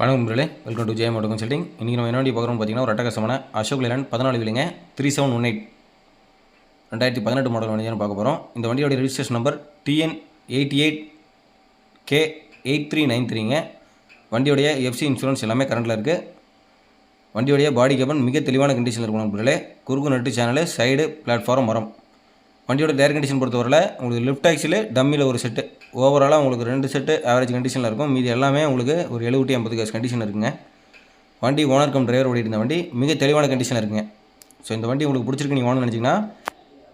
வணக்கம் நண்பர்களே. Welcome to Jayam moto consulting இன்றைக்கி நம்ம என்ன வண்டி பார்க்குறோம் பார்த்தீங்கன்னா ஒரு அட்டகாசமான அசோக் லேலன் பதினாலு விலைங்க த்ரீ செவன் ஒன் எயிட் ரெண்டாயிரத்தி பதினெட்டு மாடல் வண்டி பார்க்க போகிறோம் இந்த வண்டியோட registration number T N eighty eight K eight three nine த்ரீங்க வண்டியோடைய எஃப்சி இன்சூரன்ஸ் எல்லாமே கரண்டில் இருக்குது வண்டியோடைய பாடி கேபன் மிக தெளிவான கண்டிஷனில் இருக்கணும் நண்பர்களே. குறுக்கு நட்டு சேனலு சைடு பிளாட்ஃபார்ம் மரம். வண்டியோட டயர் கண்டிஷன் பொறுத்தவரையில் உங்களுக்கு லிஃப்ட் ஆக்சில் டம்மியில் ஒரு செட்டு ஓவராலாக உங்களுக்கு ரெண்டு செட்டு ஆவரேஜ் கண்டிஷனில் இருக்கும். மீதி எல்லாமே உங்களுக்கு ஒரு எழுபத்தி ஐம்பது காசு கண்டிஷன் இருக்குங்க. வண்டி ஓனர் கம் டிரைவர் ஓடிட்டு இருந்த வண்டி மிக தெளிவான கண்டிஷனில் இருக்குங்க. ஸோ இந்த வண்டி உங்களுக்கு பிடிச்சிருக்கு நீங்கள் வாங்கணும்னு நினச்சிங்கன்னா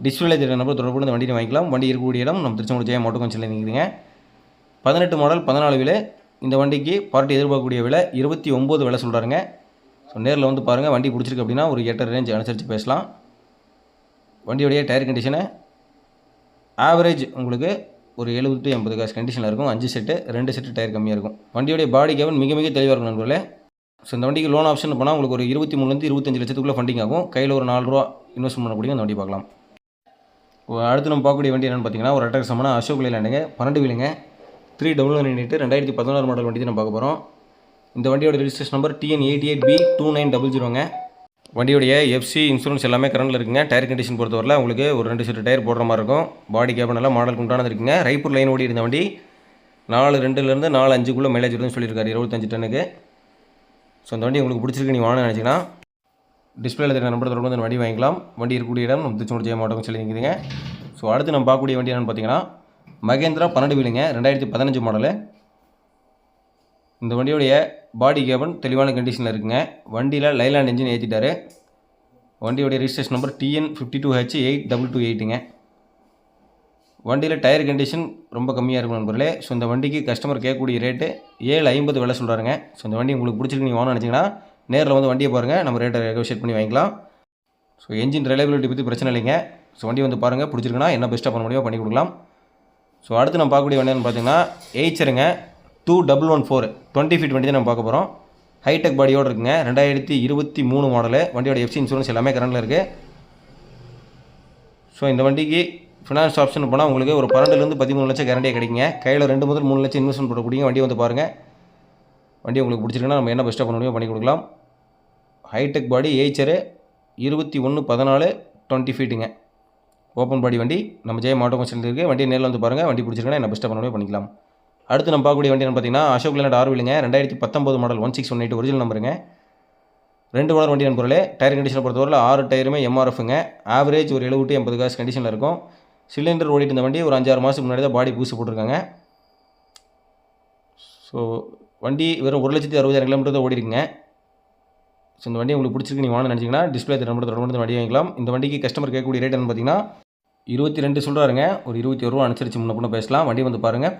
டிஸ்பிளே தெரிய நம்பர் தொடர்பு இந்த வண்டியை வாங்கிக்கலாம். வண்டி இருக்கக்கூடிய இடம் நம்ம திருச்செங்கோடு ஜெயம் மோட்டோ கன்சலில் நிற்கிறீங்க பதினெட்டு மாடல் பதினாலு விலை. இந்த வண்டிக்கு பார்ட்டி எதிர்பார்க்கக்கூடிய விலை இருபத்தி ஒம்பது விலை சொல்கிறாருங்க ஸோ நேரில் வந்து பாருங்கள் வண்டி பிடிச்சிருக்கு அப்படின்னா ஒரு எட்டரை ரேஞ்ச் அனுசரித்து பேசலாம். வண்டியோடைய டயர் கண்டிஷனை ஆவரேஜ் உங்களுக்கு ஒரு எழுபது எண்பது காசு கண்டிஷனில் இருக்கும். அஞ்சு செட்டு ரெண்டு செட்டு டயர் கம்மியாக இருக்கும். வண்டியோடைய பாடி கேவன் மிக மிக தெளிவாக இருக்கும் நண்பர்களே. ஸோ இந்த வண்டிக்கு லோன் ஆப்ஷன் போனால் உங்களுக்கு ஒரு இருபத்தி மூணுலேருந்து இருபத்தஞ்சு லட்சத்துக்குள்ளே ஃபண்டிங் ஆகும். கையில் ஒரு நாலு ரூபா இன்வெஸ்ட் பண்ணக்கூடிய அந்த வண்டி பார்க்கலாம். இப்போ அடுத்து நம்ம பார்க்கக்கூடிய வண்டி என்னென்னு பார்த்தீங்கன்னா ஒரு அட்டகசமான அசோக் லேண்டுங்க பன்னெண்டு வீலுங்க. த்ரீ டபுள் நைன் எயிட்டு ரெண்டாயிரத்தி பதினாறு மாடல் வண்டி தான் நம்ம பார்க்க போகிறோம் இந்த வண்டியோட registration number TN eighty eight B two nine double ஜீரோங்க வண்டியோடைய எஃப்சி இன்சூரன்ஸ் எல்லாமே கரண்டில் இருக்குங்க. டயர் கண்டிஷன் பொறுத்தவரையில் உங்களுக்கு ஒரு ரெண்டு செட்டு டயர் போடுற மாதிரி இருக்கும். பாடி கேபன் எல்லாம் மாடல் உண்டானது இருக்குங்க. ரைப்பூர் லைன் ஓடி இருந்த வண்டி நாலு ரெண்டுலேருந்து நாலு அஞ்சுக்குள்ளே மைலேஜ் வருதுன்னு சொல்லியிருக்காரு. இருபத்தஞ்சு டன்னுக்கு ஸோ அந்த வண்டி உங்களுக்கு பிடிச்சிருக்கு நீங்கள் வாங்க நினச்சிங்கன்னா டிஸ்பிளேல தெரியுற நம்பர் தொடர்பு வந்து வண்டி வாங்கிக்கலாம். வண்டி இருக்கக்கூடிய இடம் நம்ம திருச்செங்கோடு ஜெய மாட்டோம் சொல்லி நிற்குதுங்க. ஸோ அடுத்து நம்ம பார்க்கக்கூடிய வண்டி என்னென்னு பார்த்தீங்கன்னா மகேந்திரா பன்னெண்டு வீலுங்க. ரெண்டாயிரத்தி பதினஞ்சு மாடலு இந்த வண்டியோடைய பாடி கேபன் தெளிவான கண்டிஷனில் இருக்குங்க. வண்டியில் லைலாண்ட் இன்ஜின் ஏற்றிட்டாரு வண்டியோடைய registration number T N fifty two H eight double two எயிட்டுங்க வண்டியில் டயர் கண்டிஷன் ரொம்ப கம்மியாக இருக்கும் நண்பர்களே. ஸோ இந்த வண்டிக்கு கஸ்டமர் கேட்கக்கூடிய ரேட்டு ஏழு ஐம்பது விலை சொல்கிறாருங்க ஸோ இந்த வண்டி உங்களுக்கு பிடிச்சிருக்கு நீங்கள் வாங்கணும்னு நினச்சிங்கன்னா நேரில் வந்து வண்டியை பாருங்கள் நம்ம ரேட்டை ரெகோஷியேட் பண்ணி வாங்கிக்கலாம். ஸோ என்ஜின் ரிலையபிலிட்டி பற்றி பிரச்சனை இல்லைங்க. ஸோ வண்டி வந்து பாருங்கள் பிடிச்சிருக்குன்னா என்ன பெஸ்ட்டாக பண்ண முடியுமோ பண்ணி கொடுக்கலாம். ஸோ அடுத்து நம்ம பார்க்கக்கூடிய வண்டி என்னன்னு பார்த்தீங்கன்னா எயிச்சருங்க two double one four twenty feet வண்டி தான் நம்ம பார்க்க போகிறோம் ஹைடெக் பாடியோடு இருக்குங்க. ரெண்டாயிரத்தி இருபத்தி மூணு மாடலு வண்டியோட எஃப்சி இன்சூரன்ஸ் எல்லாமே கரண்டில் இருக்குது ஸோ இந்த வண்டிக்கு ஃபினான்ஸ் ஆப்ஷன் போனால் உங்களுக்கு ஒரு பன்னெண்டுலேருந்து பதிமூணு லட்சம் கேரண்டியாக கிடைக்குங்க. கையில் ரெண்டு முதல் மூணு லட்சம் இன்வெஸ்ட்மெண்ட் போடக்கூடிய வண்டி வந்து பாருங்கள் வண்டி உங்களுக்கு பிடிச்சிருக்குன்னா நம்ம என்ன பெஸ்ட்டாக பண்ண முடியும் பண்ணி கொடுக்கலாம். ஹைடெக் பாடி ஏச்சரு இருபத்தி ஒன்று பதினாலு டுவெண்ட்டி ஃபீட்டுங்க ஓப்பன் பாடி வண்டி. நம்ம ஜெயம் ஆட்டோ சேர்ந்துருக்கு இருக்குது வண்டி நேரில் வந்து பாருங்கள் வண்டி பிடிச்சிருக்குன்னா என்ன பெஸ்ட்டாக பண்ண முடியும் பண்ணிக்கலாம். அடுத்து நம்ம பார்க்கக்கூடிய வண்டி பார்த்தீங்கன்னா அசோக் லேண்ட் ஆர்விலுங்க ரெண்டாயிரத்தி பத்தொம்பது model one six one eight original நம்பருங்க ரெண்டு ஓனர் வண்டி நண்பர்களே டயர் கண்டிஷனை பொறுத்தவரையில் ஆறு டயருமே எம்ஆர்எஃப்ங்க ஆவரேஜ் ஒரு எழுபது எண்பது காசு கண்டிஷனில் இருக்கும். சிலிண்டர் ஓடிட்டு இருந்த வண்டி ஒரு அஞ்சாறு மாதத்துக்கு முன்னாடி தான் பாடி பூசி போட்டிருக்காங்க. ஸோ வண்டி வெறும் ஒரு லட்சத்தி அறுபதாயிரம் கிலோமீட்டர் தான் ஓடிருக்குங்க. ஸோ இந்த வண்டி உங்களுக்கு பிடிச்சிருக்கு நீங்கள் வாங்க நினச்சிங்கன்னா டிஸ்பிளே நம்பர் தொடர்பு வண்டி வாங்கிக்கலாம். இந்த வண்டிக்கு கஸ்டமர் கேட்கக்கூடிய ரேட் என்ன பார்த்தீங்கன்னா இருபத்தி ரெண்டு சொல்கிறாருங்க ஒரு இருபத்தி ஒரு ரூபா அனுசரித்து முன்ன பேசலாம். வண்டி வந்து பாருங்கள்